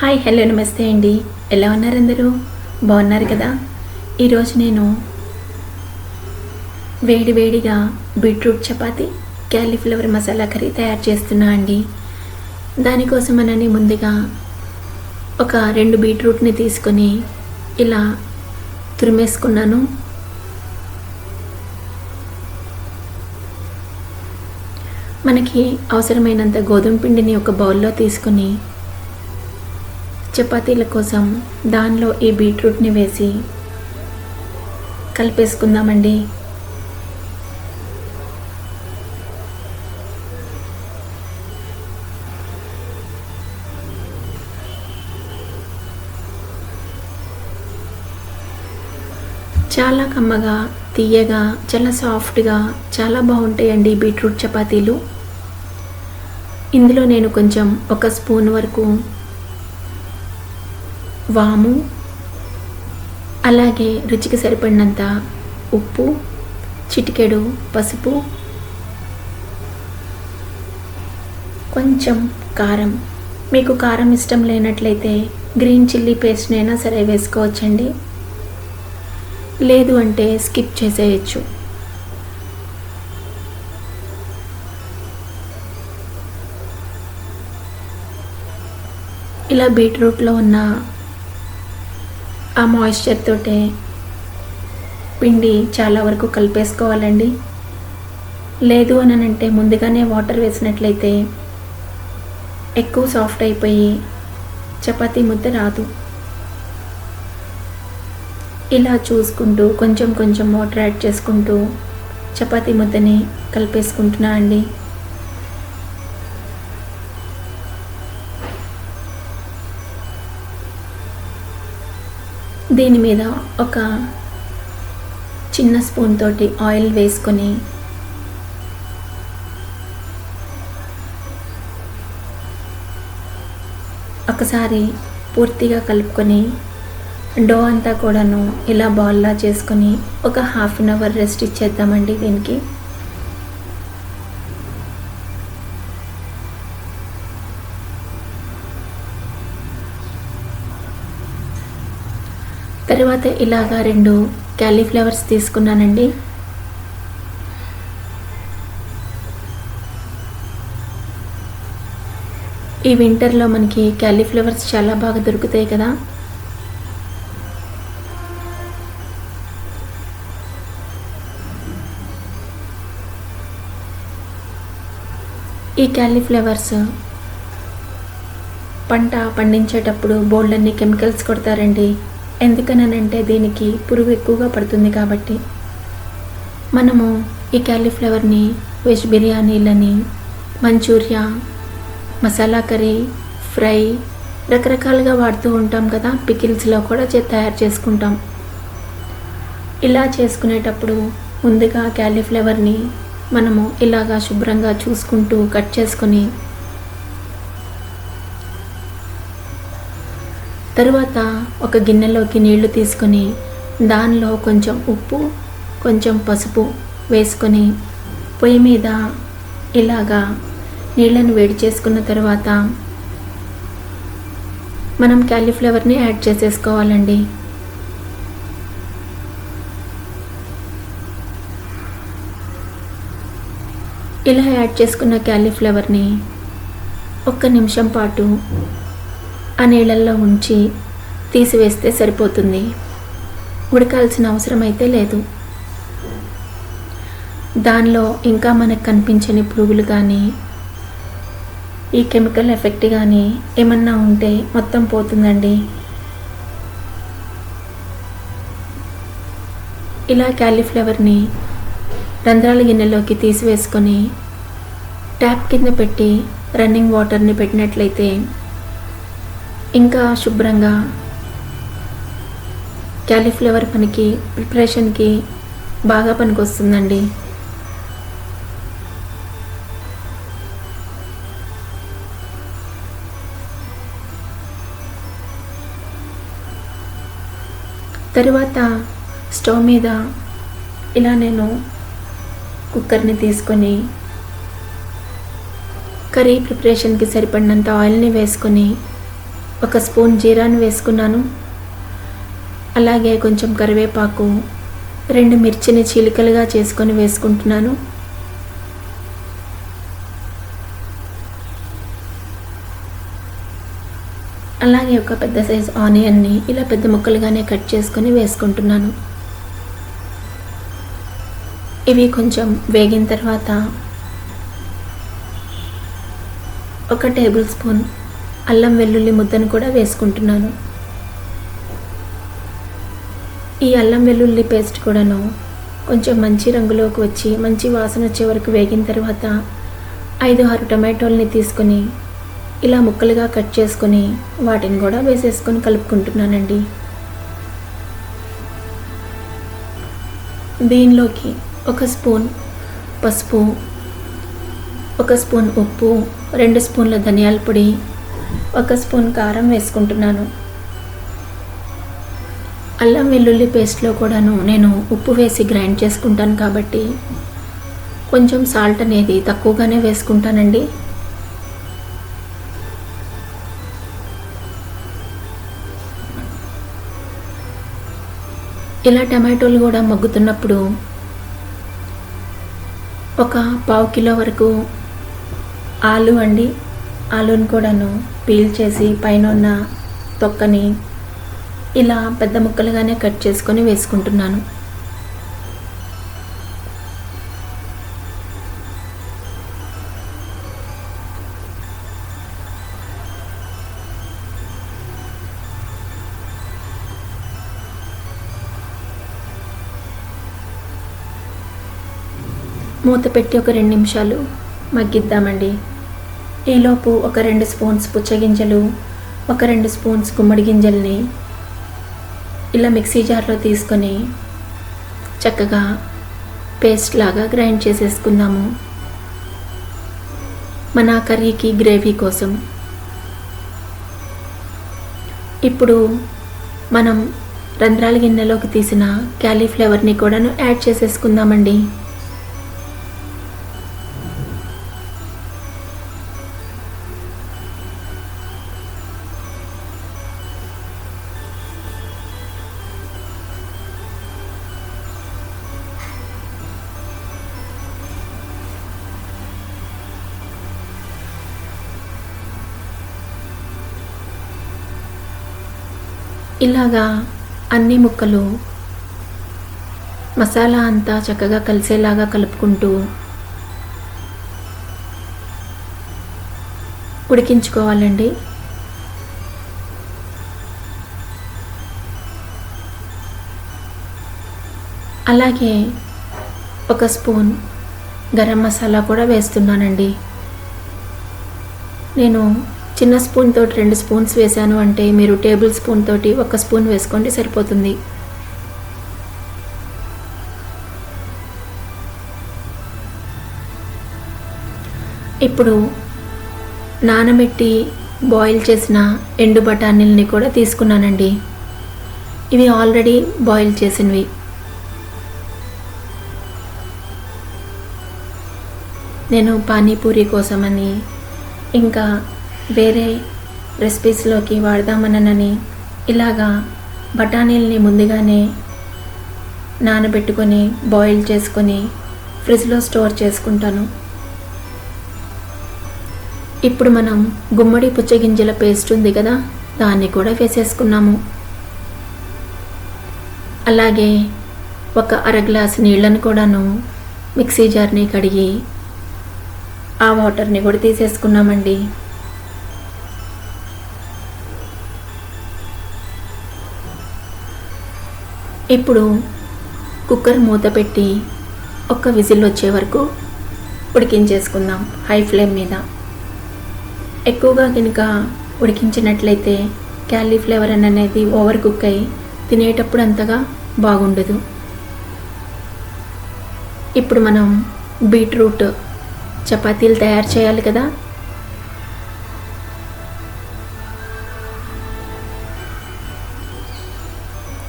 Hi hello నమస్తే అండి. ఎలా ఉన్నారు అందరూ? బాగున్నారు కదా? ఈరోజు నేను వేడి వేడిగా beetroot chapati cauliflower masala curry తయారు చేస్తున్నా అండి. దానికోసం అనని ముందుగా ఒక రెండు బీట్రూట్ని తీసుకొని ఇలా తురిమేసుకున్నాను. మనకి అవసరమైనంత గోధుమ పిండిని ఒక బౌల్లో తీసుకొని చపాతీల కోసం దానిలో ఈ బీట్రూట్ని వేసి కలిపేసుకుందామండి. చాలా కమ్మగా తీయగా చాలా సాఫ్ట్గా చాలా బాగుంటాయండి బీట్రూట్ చపాతీలు. ఇందులో నేను కొంచెం ఒక స్పూన్ వరకు వాము అలాగే రుచికి సరిపడినంత ఉప్పు చిటికెడు పసుపు కొంచెం కారం. మీకు కారం ఇష్టం లేనట్లయితే గ్రీన్ చిల్లీ పేస్ట్నైనా సరే వేసుకోవచ్చండి. లేదు అంటే స్కిప్ చేసేయచ్చు. ఇలా బీట్రూట్లో ఉన్న ఆ మాయిశ్చర్ తోటే పిండి చాలా వరకు కలిపేసుకోవాలండి. లేదు అని అంటే ముందుగానే వాటర్ వేసినట్లయితే ఎక్కువ సాఫ్ట్ అయిపోయి చపాతీ ముద్ద రాదు. ఇలా చూసుకుంటూ కొంచెం కొంచెం వాటర్ యాడ్ చేసుకుంటూ చపాతీ ముద్దని కలిపేసుకుంటున్నా అండి. దీని మీద ఒక చిన్న స్పూన్ తోటి ఆయిల్ వేసుకొని ఒకసారి పూర్తిగా కలుపుకొని డో అంతా కూడాను ఇలా బాల్లా చేసుకొని ఒక హాఫ్ అన్ అవర్ రెస్ట్ ఇచ్చేద్దామండి దీనికి. తర్వాత ఇలాగా రెండు క్యాలీఫ్లవర్స్ తీసుకున్నానండి. ఈ వింటర్లో మనకి క్యాలీఫ్లవర్స్ చాలా బాగా దొరుకుతాయి కదా. ఈ క్యాలీఫ్లవర్స్ పంట పండించేటప్పుడు బోల్డన్ని కెమికల్స్ కొడతారండి. ఎందుకనంటే దీనికి పురుగు ఎక్కువగా పడుతుంది కాబట్టి. మనము ఈ క్యాలీఫ్లవర్ని వెజ్ బిర్యానీలని మంచూరియా మసాలా కర్రీ ఫ్రై రకరకాలుగా వాడుతూ ఉంటాం కదా పికిల్స్లో కూడా చే తయారు చేసుకుంటాం. ఇలా చేసుకునేటప్పుడు ముందుగా క్యాలీఫ్లవర్ని మనము ఇలాగా శుభ్రంగా చూసుకుంటూ కట్ చేసుకొని తరువాత ఒక గిన్నెలోకి నీళ్ళు తీసుకొని దానిలో కొంచెం ఉప్పు కొంచెం పసుపు వేసుకొని పొయ్యి మీద ఇలాగా నీళ్ళను వేడి చేసుకున్న తర్వాత మనం క్యాలీఫ్లవర్ని యాడ్ చేసేసుకోవాలండి. ఇలా యాడ్ చేసుకున్న క్యాలీఫ్లవర్ని ఒక్క నిమిషం పాటు ఆ నీళ్ళల్లో ఉంచి తీసివేస్తే సరిపోతుంది. ఉడకాల్సిన అవసరం అయితే లేదు. దానిలో ఇంకా మనకు కనిపించని పురుగులు కానీ ఈ కెమికల్ ఎఫెక్ట్ కానీ ఏమన్నా ఉంటే మొత్తం పోతుందండి. ఇలా క్యాలీఫ్లవర్ని రంధ్రాల గిన్నెలోకి తీసివేసుకొని ట్యాప్ కింద పెట్టి రన్నింగ్ వాటర్ని పెట్టినట్లయితే ఇంకా శుభ్రంగా క్యాలీఫ్లవర్ పనికి ప్రిపరేషన్కి బాగా పనికొస్తుందండి. తరువాత స్టవ్ మీద ఇలా నేను కుక్కర్ని తీసుకొని కర్రీ ప్రిపరేషన్కి సరిపడినంత ఆయిల్ని వేసుకొని ఒక స్పూన్ జీరాను వేసుకున్నాను. అలాగే కొంచెం కరివేపాకు రెండు మిర్చిని చీలికలుగా చేసుకొని వేసుకుంటున్నాను. అలాగే ఒక పెద్ద సైజ్ ఆనియన్ని ఇలా పెద్ద ముక్కలుగానే కట్ చేసుకొని వేసుకుంటున్నాను. ఇవి కొంచెం వేగిన తర్వాత ఒక టేబుల్ స్పూన్ అల్లం వెల్లుల్లి ముద్దను కూడా వేసుకుంటున్నాను. ఈ అల్లం వెల్లుల్లి పేస్ట్ కూడాను కొంచెం మంచి రంగులోకి వచ్చి మంచి వాసన వచ్చే వరకు వేగిన తర్వాత ఐదు ఆరు టమాటోల్ని తీసుకొని ఇలా ముక్కలుగా కట్ చేసుకొని వాటిని కూడా వేసేసుకొని కలుపుకుంటున్నానండి. దీనిలోకి ఒక స్పూన్ పసుపు ఒక స్పూన్ ఉప్పు రెండు స్పూన్ల ధనియాల పొడి ఒక స్పూన్ కారం వేసుకుంటున్నాను. అల్లం వెల్లుల్లి పేస్ట్లో కూడాను నేను ఉప్పు వేసి గ్రైండ్ చేసుకుంటాను కాబట్టి కొంచెం సాల్ట్ అనేది తక్కువగానే వేసుకుంటానండి. ఇలా టమాటోలు కూడా మగ్గుతున్నప్పుడు ఒక పావు కిలో వరకు ఆలు అండి. ఆలుని కూడాను పీల్ చేసి పైన ఉన్న తొక్కని ఇలా పెద్ద ముక్కలుగానే కట్ చేసుకొని వేసుకుంటున్నాను. మూత పెట్టి ఒక రెండు నిమిషాలు మగ్గిద్దామండి. ఈలోపు ఒక రెండు స్పూన్స్ పుచ్చగింజలు ఒక రెండు స్పూన్స్ గుమ్మడి గింజల్ని ఇలా మిక్సీ జార్లో తీసుకొని చక్కగా పేస్ట్ లాగా గ్రైండ్ చేసేసుకుందాము. మన కర్రీకి గ్రేవీ కోసం. ఇప్పుడు మనం రంధ్రాల గిన్నెలోకి తీసిన క్యాలీఫ్లవర్ని కూడాను యాడ్ చేసేసుకుందామండి. ఇలాగా అన్ని ముక్కలు మసాలా అంతా చక్కగా కలిసేలాగా కలుపుకుంటూ ఉడికించుకోవాలండి. అలాగే ఒక స్పూన్ గరం మసాలా కూడా వేస్తున్నానండి. నేను చిన్న స్పూన్ తోటి రెండు స్పూన్స్ వేసాను అంటే మీరు టేబుల్ స్పూన్ తోటి ఒక స్పూన్ వేసుకోండి సరిపోతుంది. ఇప్పుడు నానబెట్టి బాయిల్ చేసిన ఎండు బఠానీలని కూడా తీసుకున్నానండి. ఇవి ఆల్రెడీ బాయిల్ చేసినవి. నేను పానీపూరి కోసమని ఇంకా వేరే రెసిపీస్లోకి వాడదామనని ఇలాగా బఠానీల్ని ముందుగానే నానబెట్టుకొని బాయిల్ చేసుకొని ఫ్రిడ్జ్లో స్టోర్ చేసుకుంటాను. ఇప్పుడు మనం గుమ్మడి పుచ్చగింజల పేస్ట్ ఉంది కదా దాన్ని కూడా వేసేసుకున్నాము. అలాగే ఒక అర గ్లాస్ నీళ్ళను కూడాను మిక్సీ జార్ని కడిగి ఆ వాటర్ని కూడా తీసేసుకున్నామండి. ఇప్పుడు కుక్కర్ మూత పెట్టి ఒక్క విజిల్ వచ్చే వరకు ఉడికించేసుకుందాం హై ఫ్లేమ్ మీద. ఎక్కువగా కనుక ఉడికించినట్లయితే క్యాలీఫ్లేవర్ అనేది ఓవర్ కుక్ అయి తినేటప్పుడు అంతగా బాగుండదు. ఇప్పుడు మనం బీట్రూట్ చపాతీలు తయారు చేయాలి కదా?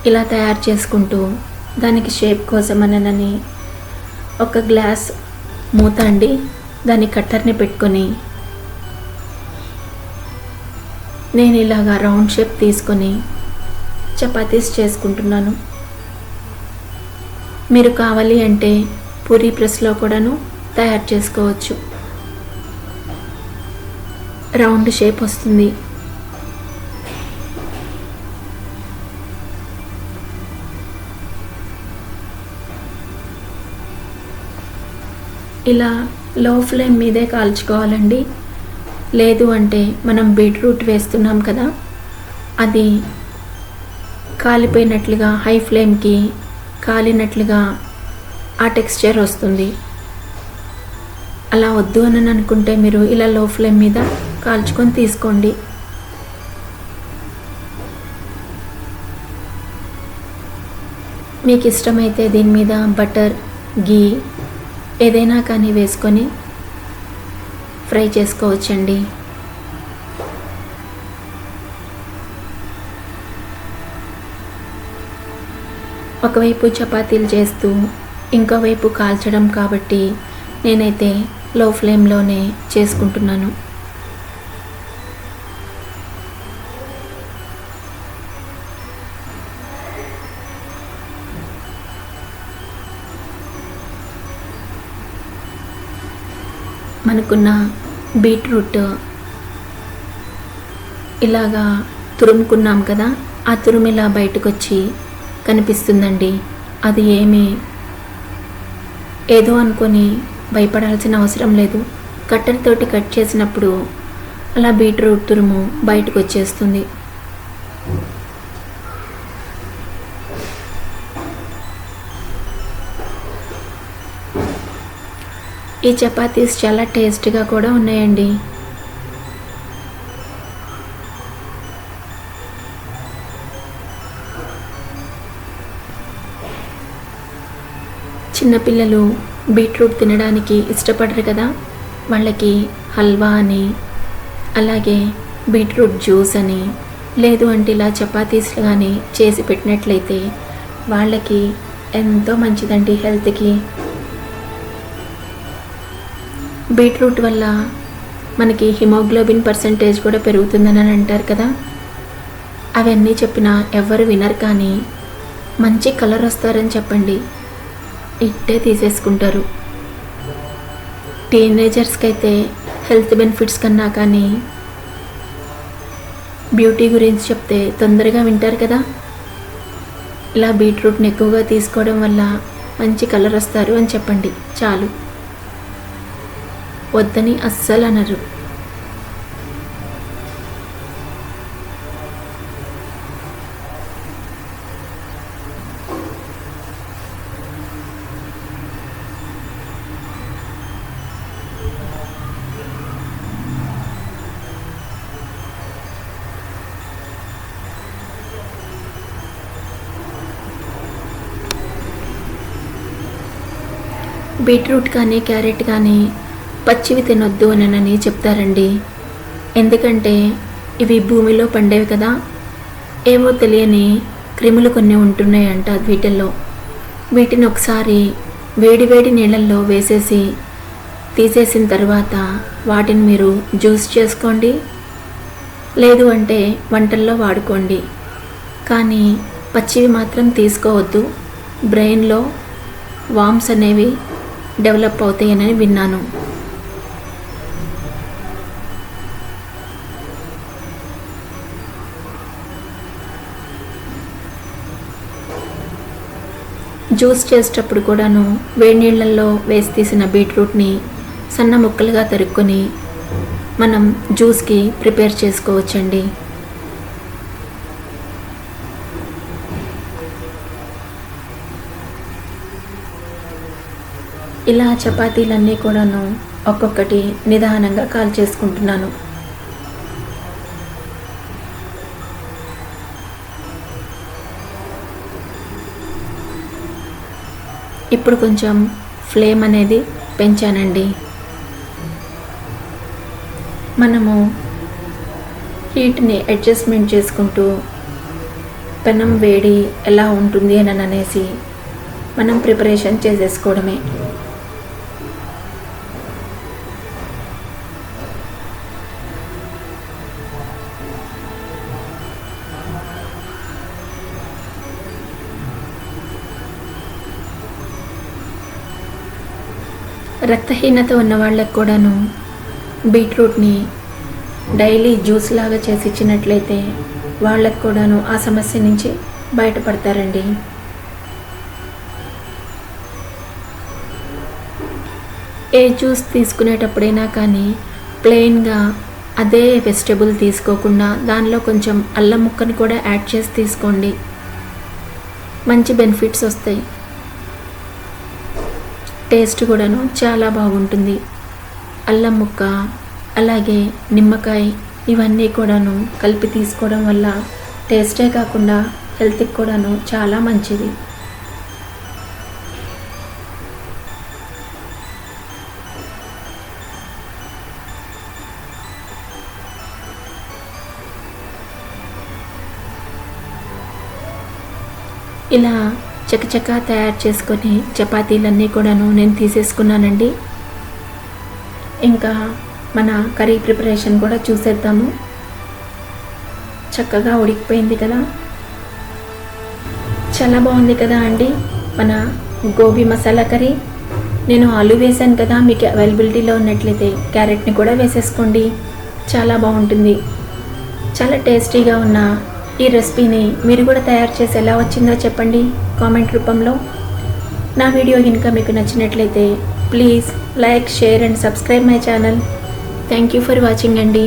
ఇలా తయారు చేసుకుంటూ దానికి షేప్ కోసమనని ఒక గ్లాస్ మూత అండి. దాని కట్టర్ని పెట్టుకొని నేను ఇలాగా రౌండ్ షేప్ తీసుకొని చపాతీస్ చేసుకుంటున్నాను. మీరు కావాలి అంటే పూరి ప్రెస్లో కూడాను తయారు చేసుకోవచ్చు. రౌండ్ షేప్ వస్తుంది. ఇలా లో ఫ్లేమ్ మీదే కాల్చుకోవాలండి. లేదు అంటే మనం బీట్రూట్ వేస్తున్నాం కదా అది కాలిపోయినట్లుగా హై ఫ్లేమ్కి కాలినట్లుగా ఆ టెక్స్చర్ వస్తుంది. అలా వద్దు అని అనుకుంటే మీరు ఇలా లో ఫ్లేమ్ మీద కాల్చుకొని తీసుకోండి. మీకు ఇష్టమైతే దీని మీద బటర్ గీ ఏదైనా కానీ వేసుకొని ఫ్రై చేసుకోవచ్చండి. ఒకవైపు చపాతీలు చేస్తూ ఇంకోవైపు కాల్చడం కాబట్టి నేనైతే లో ఫ్లేమ్లోనే చేసుకుంటున్నాను. అనుకున్న బీట్రూట్ ఇలాగా తురుముకున్నాం కదా ఆ తురుము ఇలా బయటకు వచ్చి కనిపిస్తుందండి. అది ఏమి ఏదో అనుకొని భయపడాల్సిన అవసరం లేదు. కట్టెలతోటి కట్ చేసినప్పుడు అలా బీట్రూట్ తురుము బయటకు వచ్చేస్తుంది ఈ చపాతీస్ చాలా టేస్ట్గా కూడా ఉన్నాయండి. చిన్నపిల్లలు బీట్రూట్ తినడానికి ఇష్టపడరు కదా? వాళ్ళకి హల్వా అని అలాగే బీట్రూట్ జ్యూస్ అని లేదు అంటే ఇలా చపాతీస్ కానీ చేసి పెట్టినట్లయితే వాళ్ళకి ఎంతో మంచిదండి హెల్త్కి. బీట్రూట్ వల్ల మనకి హిమోగ్లోబిన్ పర్సంటేజ్ కూడా పెరుగుతుందని అంటారు కదా. అవన్నీ చెప్పినా ఎవరు వినరు కానీ మంచి కలర్ వస్తారని చెప్పండి. ఇట్టే తీసేసుకుంటారు. టీనేజర్స్కి అయితే హెల్త్ బెనిఫిట్స్ కన్నా కానీ బ్యూటీ గురించి చెప్తే తొందరగా వింటారు కదా. ఇలా బీట్రూట్ని ఎక్కువగా తీసుకోవడం వల్ల మంచి కలర్ వస్తారు అని చెప్పండి. చాలు. వద్దని అస్సలు అనరు. బీట్రూట్ కానీ క్యారెట్ కానీ పచ్చివి తినొద్దు అనని చెప్తారండి. ఎందుకంటే ఇవి భూమిలో పండేవి కదా. ఏవో తెలియని క్రిములు కొన్ని ఉంటున్నాయంట వీటిల్లో. వీటిని ఒకసారి వేడి వేడి నీళ్ళల్లో వేసేసి తీసేసిన తర్వాత వాటిని మీరు జ్యూస్ చేసుకోండి. లేదు అంటే వంటల్లో వాడుకోండి. కానీ పచ్చివి మాత్రం తీసుకోవద్దు. బ్రెయిన్లో వామ్స్ అనేవి డెవలప్ అవుతాయని విన్నాను. జ్యూస్ చేసేటప్పుడు కూడాను వేడి నీళ్ళల్లో వేసి తీసిన బీట్రూట్ని సన్న ముక్కలుగా తరుక్కొని మనం జ్యూస్కి ప్రిపేర్ చేసుకోవచ్చండి. ఇలా చపాతీలన్నీ కూడాను ఒక్కొక్కటి నిదానంగా కాల్ చేసుకుంటున్నాను ఇప్పుడు కొంచెం ఫ్లేమ్ అనేది పెంచానండి. మనము హీట్ని అడ్జస్ట్మెంట్ చేసుకుంటూ పెనం వేడి ఎలా ఉంటుంది అని అనేసి మనం ప్రిపరేషన్ చేసేసుకోవడమే. రక్తహీనత ఉన్న వాళ్ళకు కూడాను బీట్రూట్ని డైలీ జ్యూస్ లాగా చేసి ఇచ్చినట్లయితే వాళ్ళకు కూడాను ఆ సమస్య నుంచి బయటపడతారండి. ఏ జ్యూస్ తీసుకునేటప్పుడైనా కానీ ప్లెయిన్గా అదే వెజిటబుల్ తీసుకోకుండా దానిలో కొంచెం అల్లం ముక్కను కూడా యాడ్ చేసి తీసుకోండి. మంచి బెనిఫిట్స్ వస్తాయి. టేస్ట్ కూడాను చాలా బాగుంటుంది. అల్లం ముక్క అలాగే నిమ్మకాయ ఇవన్నీ కూడాను కలిపి తీసుకోవడం వల్ల టేస్టే కాకుండా హెల్త్కి కూడాను చాలా మంచిది. ఇలా చకచకా తయారు చేసుకొని చపాతీలన్నీ కూడాను నేను తీసేసుకున్నానండి. ఇంకా మన కర్రీ ప్రిపరేషన్ కూడా చూసేద్దాము. చక్కగా ఉడికిపోయింది కదా. చాలా బాగుంది కదా అండి మన గోబీ మసాలా కర్రీ. నేను ఆలు వేశాను కదా మీకు అవైలబిలిటీలో ఉన్నట్లయితే క్యారెట్ని కూడా వేసేసుకోండి. చాలా బాగుంటుంది. చాలా టేస్టీగా ఉన్న ఈ రెసిపీని మీరు కూడా తయారు చేసి ఎలా వచ్చిందో చెప్పండి కామెంట్ రూపంలో. నా వీడియో కనుక మీకు నచ్చినట్లయితే please like share and subscribe my channel. Thank you for watching అండి.